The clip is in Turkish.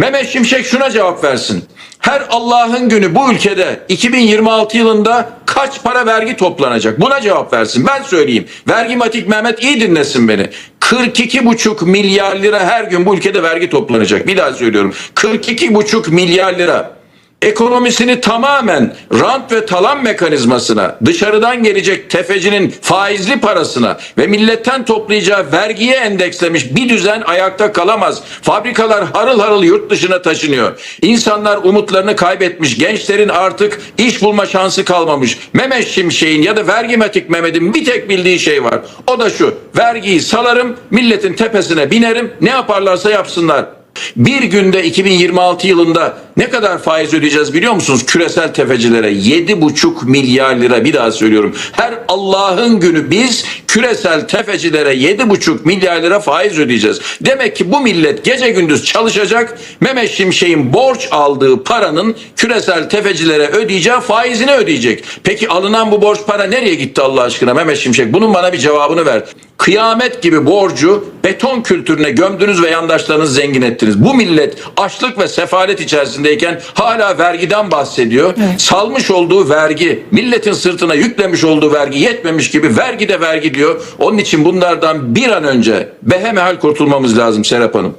Mehmet Şimşek şuna cevap versin. Her Allah'ın günü bu ülkede 2026 yılında kaç para vergi toplanacak? Buna cevap versin. Ben söyleyeyim. Vergimatik Mehmet iyi dinlesin beni. 42,5 milyar lira her gün bu ülkede vergi toplanacak. Bir daha söylüyorum. 42,5 milyar lira ekonomisini tamamen rant ve talan mekanizmasına, dışarıdan gelecek tefecinin faizli parasına ve milletten toplayacağı vergiye endekslemiş bir düzen ayakta kalamaz. Fabrikalar harıl harıl yurt dışına taşınıyor. İnsanlar umutlarını kaybetmiş. Gençlerin artık iş bulma şansı kalmamış. Mehmet Şimşek'in ya da vergimatik Mehmet'in bir tek bildiği şey var. O da şu. Vergiyi salarım, milletin tepesine binerim. Ne yaparlarsa yapsınlar. Bir günde 2026 yılında ne kadar faiz ödeyeceğiz biliyor musunuz? Küresel tefecilere 7,5 milyar lira bir daha söylüyorum. Her Allah'ın günü biz küresel tefecilere 7,5 milyar lira faiz ödeyeceğiz. Demek ki bu millet gece gündüz çalışacak. Mehmet Şimşek'in borç aldığı paranın küresel tefecilere ödeyeceği faizini ödeyecek. Peki alınan bu borç para nereye gitti Allah aşkına Mehmet Şimşek? Bunun bana bir cevabını ver. Kıyamet gibi borcu beton kültürüne gömdünüz ve yandaşlarınızı zengin ettiniz. Bu millet açlık ve sefalet içerisindeyken hala vergiden bahsediyor. Salmış olduğu vergi, milletin sırtına yüklemiş olduğu vergi yetmemiş gibi vergi de vergi diyor. Onun için bunlardan bir an önce behemehal kurtulmamız lazım Serap Hanım.